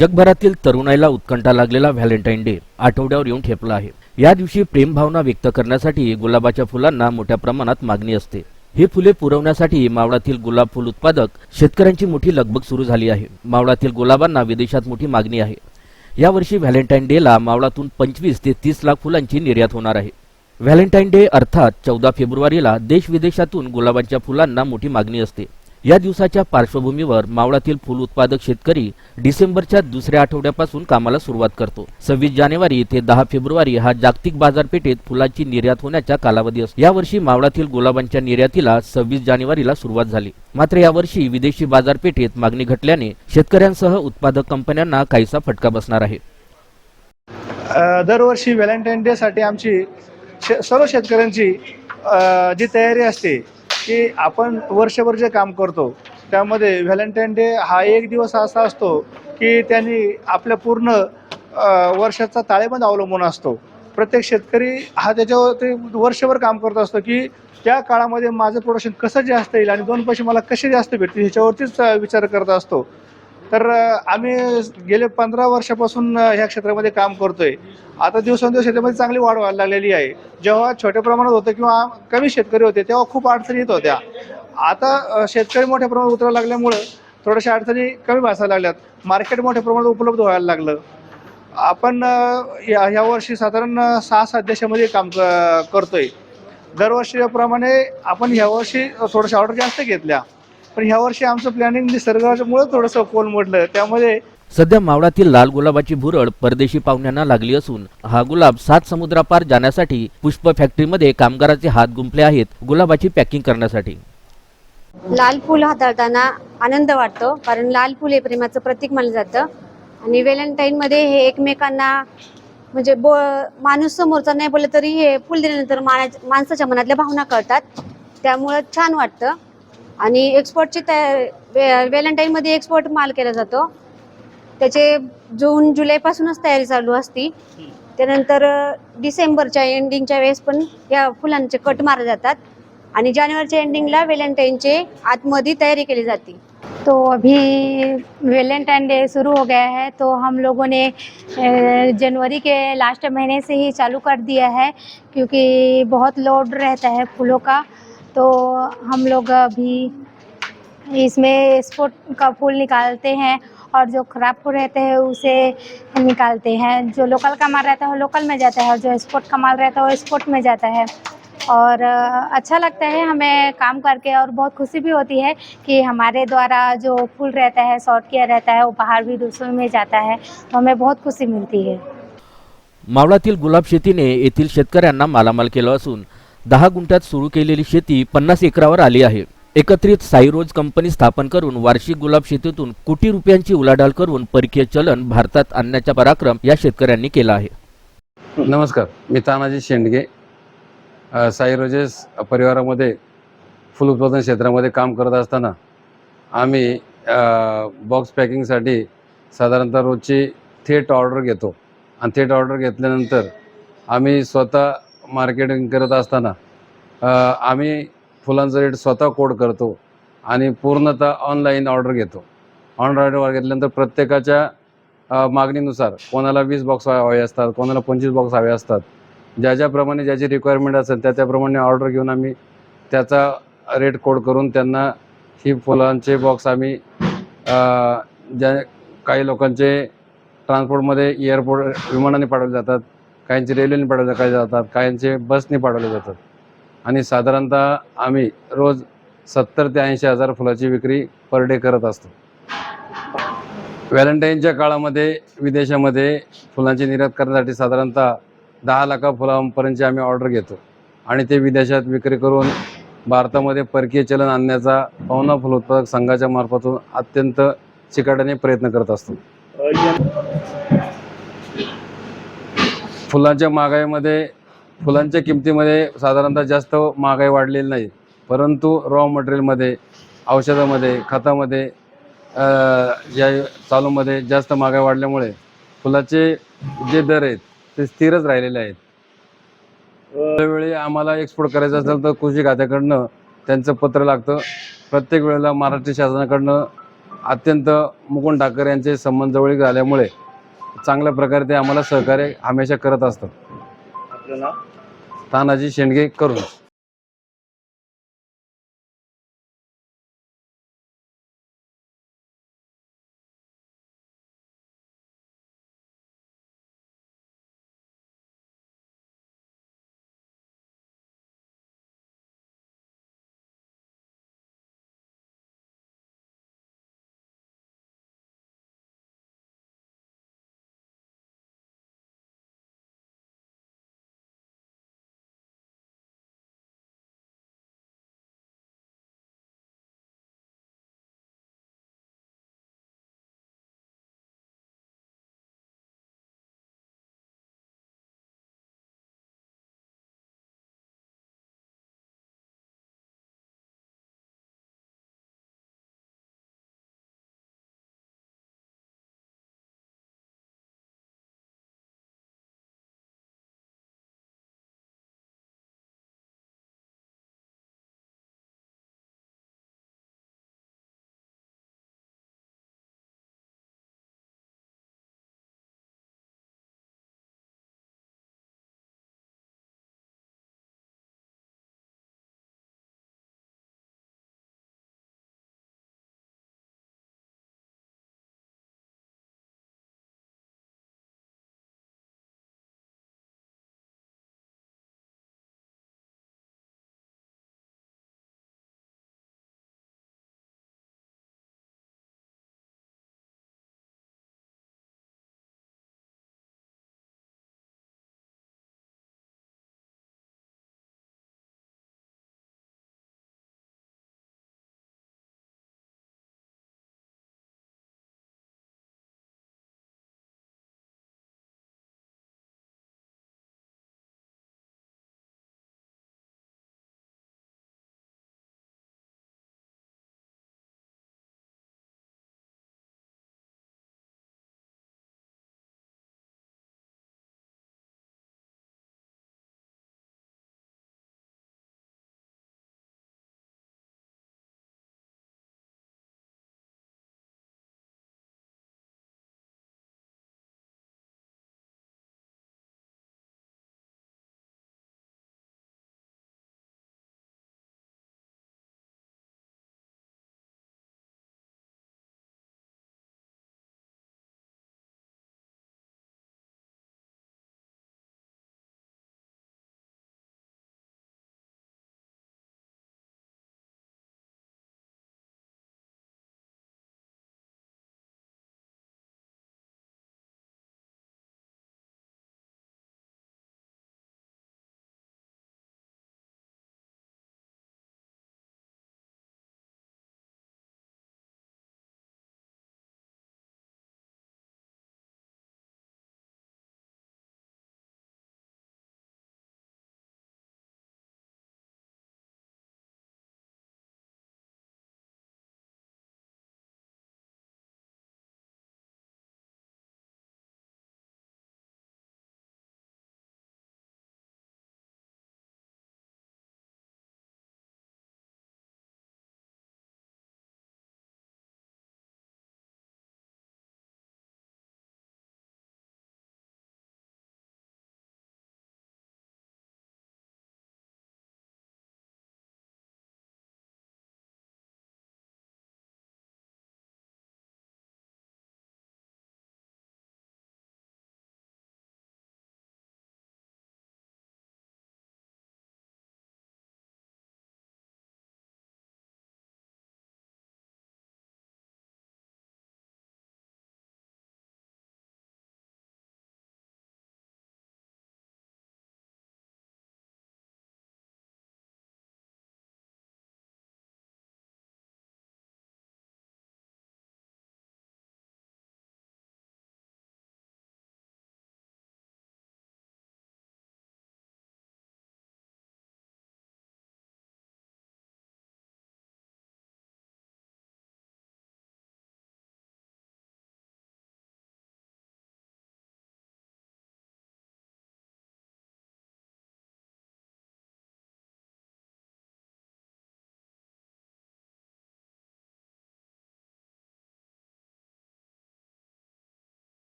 जगभरातील तरुणाईला उत्कंठा लागलेला व्हॅलेंटाईन डे आठवड्यावर येऊन ठेपला आहे. या दिवशी प्रेमभावना व्यक्त करण्यासाठी गुलाबाच्या फुलांना मोठ्या प्रमाणात मागणी असते. ही फुले पुरवण्यासाठी मावळातील गुलाब फुल उत्पादक शेतकऱ्यांची मोठी लगबग सुरू झाली आहे. मावळातील गुलाबांना विदेशात मोठी मागणी आहे. यावर्षी व्हॅलेंटाईन डेला मावळातून पंचवीस ते तीस लाख फुलांची निर्यात होणार आहे. व्हॅलेंटाईन डे अर्थात चौदा फेब्रुवारीला देश विदेशातून गुलाबांच्या फुलांना मोठी मागणी असते. या दिवसाच्या पार्श्वभूमीवर मावळातील फुल उत्पादक शेतकरी डिसेंबरच्या दुसऱ्या आठवड्यापासून कामाला सुरुवात करतो. सव्वीस जानेवारी ते दहा फेब्रुवारी हा जागतिक बाजारपेठेत फुलांची निर्यात होण्याचा कालावधी असतो. यावर्षी मावळातील गुलाबांच्या निर्यातीला सव्वीस जानेवारीला सुरुवात झाली. मात्र यावर्षी विदेशी बाजारपेठेत मागणी घटल्याने शेतकऱ्यांसह उत्पादक कंपन्यांना काहीसा फटका बसणार आहे. दरवर्षी व्हॅलेंटाईन डेसाठी आमची सर्व शेतकऱ्यांची जी तयारी असते की आपण वर्षभर जे काम करतो त्यामध्ये व्हॅलेंटाईन डे हा एक दिवस असा असतो की त्यांनी आपल्या पूर्ण वर्षाचा ताळेबंद अवलंबून असतो. प्रत्येक शेतकरी हा त्याच्यावरती वर्षभर काम करत असतो की त्या काळामध्ये माझं प्रोडक्शन कसं जास्त येईल आणि दोन पैसे मला कसे जास्त भेटतील ह्याच्यावरतीच विचार करत असतो. तर आम्ही गेले पंधरा वर्षापासून ह्या क्षेत्रामध्ये काम करतोय. आता दिवसेंदिवस शेतीमध्ये चांगली वाढ व्हायला लागलेली आहे. जेव्हा छोट्या प्रमाणात होतं किंवा कमी शेतकरी होते तेव्हा खूप अडचणी येत होत्या. आता शेतकरी मोठ्या प्रमाणात उतरायला लागल्यामुळं थोड्याशा अडचणी कमी भासायला लागल्यात. मार्केट मोठ्या प्रमाणात उपलब्ध व्हायला लागलं. आपण या ह्या वर्षी साधारण सहा सात देशामध्ये काम क- करतोय. दरवर्षीप्रमाणे आपण ह्या वर्षी थोड्याशा ऑर्डर जास्त घेतल्या. पण ह्या वर्षी आमचं प्लॅनिंग निसर्गामुळे थोडंसं कोलमडलं त्यामध्ये सध्या मावळातील लाल गुलाबाची भुरळ परदेशी पाहुण्यांना लागली असून हा गुलाब सात समुद्रापार जाण्यासाठी पुष्प फॅक्टरीमध्ये कामगाराचे हात गुंफले आहेत गुलाबाची पॅकिंग करण्यासाठी. लाल फूल हाताळताना आनंद वाटतो कारण लाल फूल हे प्रेमाचं प्रतीक मानलं जातं. आणि व्हॅलेंटाईन मध्ये हे एकमेकांना म्हणजे बो माणूस समोरचा नाही बोललं तरी हे फुल दिल्यानंतर माणसाच्या मनातल्या भावना कळतात. त्यामुळं छान वाटतं. आणि एक्सपोर्टची तया व्हॅलेंटाईनमध्ये एक्सपोर्ट माल केला जातो. त्याचे जून जुलैपासूनच तयारी चालू असती. त्यानंतर डिसेंबरच्या एंडिंगच्या वेळेस पण या फुलांचे कट मारले जातात. आणि जानेवारीच्या एंडिंगला व्हॅलेंटाईनचे आतमध्ये तयारी केली जाते. तो अभी वेलेंटाइन डे शुरू हो गया है तो हम लोगों ने जनवरी के लास्ट महीने से ही चालू कर दिया है क्योंकि बहुत लोड रहता है फूलों का। तो हम लोग अभी इसमें एक्सपोर्ट का फूल निकालते हैं और जो खराब फूल रहते हैं उसे निकालते हैं। जो लोकल का माल रहता है वो लोकल में जाता है और जो एक्सपोर्ट का माल रहता है वो एक्सपोर्ट में जाता है। और अच्छा लगता है हमें काम करके और बहुत खुशी भी होती है कि हमारे द्वारा जो फूल रहता है शॉर्ट किया रहता है, वो बाहर भी दूसरों में जाता है। तो हमें बहुत खुशी मिलती है। मावळातील गुलाब शेती शेतीने येथील शेतकऱ्यांना मालामाल असून दहा गुंठ्यात सुरू केलेली शेती पन्नास एकरावर आली आहे. एकत्रित साईरोज कंपनी स्थापन करून वार्षिक गुलाब शेतीतून कोटी रुपयांची उलाढाल करून परकीय चलन भारतात आणण्याचा पराक्रम या शेतकऱ्यांनी केला आहे. नमस्कार मी तानाजी शेंडगे. साईरोजेस साई परिवारामध्ये फुल उत्पादन क्षेत्रामध्ये काम करत असताना आम्ही बॉक्स पॅकिंगसाठी साधारणतः रोजची थेट ऑर्डर घेतो. आणि थेट ऑर्डर घेतल्यानंतर आम्ही स्वतः मार्केटिंग करत असताना आम्ही फुलांचा रेट स्वतः कोड करतो आणि पूर्णतः ऑनलाईन ऑर्डर घेतो. ऑनलाईन ऑर्डर घेतल्यानंतर प्रत्येकाच्या मागणीनुसार कोणाला वीस बॉक्स हवे असतात कोणाला पंचवीस बॉक्स हवे असतात. ज्या ज्याप्रमाणे ज्याची रिक्वायरमेंट असेल त्या त्याप्रमाणे ऑर्डर घेऊन आम्ही त्याचा रेट कोड करून त्यांना ही फुलांचे बॉक्स आम्ही ज्या काही लोकांचे ट्रान्सपोर्टमध्ये एअरपोर्ट विमानाने पाठवले जातात. काहींचे रेल्वेने पाठवले काही जातात. काहींचे बसने पाठवले जातात. आणि साधारणतः आम्ही रोज सत्तर ते ऐंशी हजार फुलाची विक्री पर डे करत असतो. व्हॅलेंटाईनच्या काळामध्ये विदेशामध्ये फुलांची निर्यात करण्यासाठी साधारणतः दहा लाखा फुलांपर्यंतची आम्ही ऑर्डर घेतो. आणि ते विदेशात विक्री करून भारतामध्ये परकीय चलन आणण्याचा पवना फुल उत्पादक संघाच्या मार्फतून अत्यंत चिकाट्याने प्रयत्न करत असतो. फुलांच्या महागाईमध्ये फुलांच्या किमतीमध्ये साधारणतः जास्त महागाई वाढलेली नाही. परंतु रॉ मटेरियलमध्ये औषधामध्ये खतामध्ये या चालूमध्ये जास्त महागाई वाढल्यामुळे फुलाचे जे दर आहेत ते स्थिरच राहिलेले आहेत. वेळोवेळी आम्हाला एक्सपोर्ट करायचं असेल तर कृषी खात्याकडनं त्यांचं पत्र लागतं. प्रत्येक वेळेला महाराष्ट्र शासनाकडनं अत्यंत मुकुंद ठाकरे यांचे संबंध जवळीक झाल्यामुळे चांगल्या प्रकारे ते आम्हाला सहकार्य हमेशा करत असतात. तानाजी शेंडगे करून.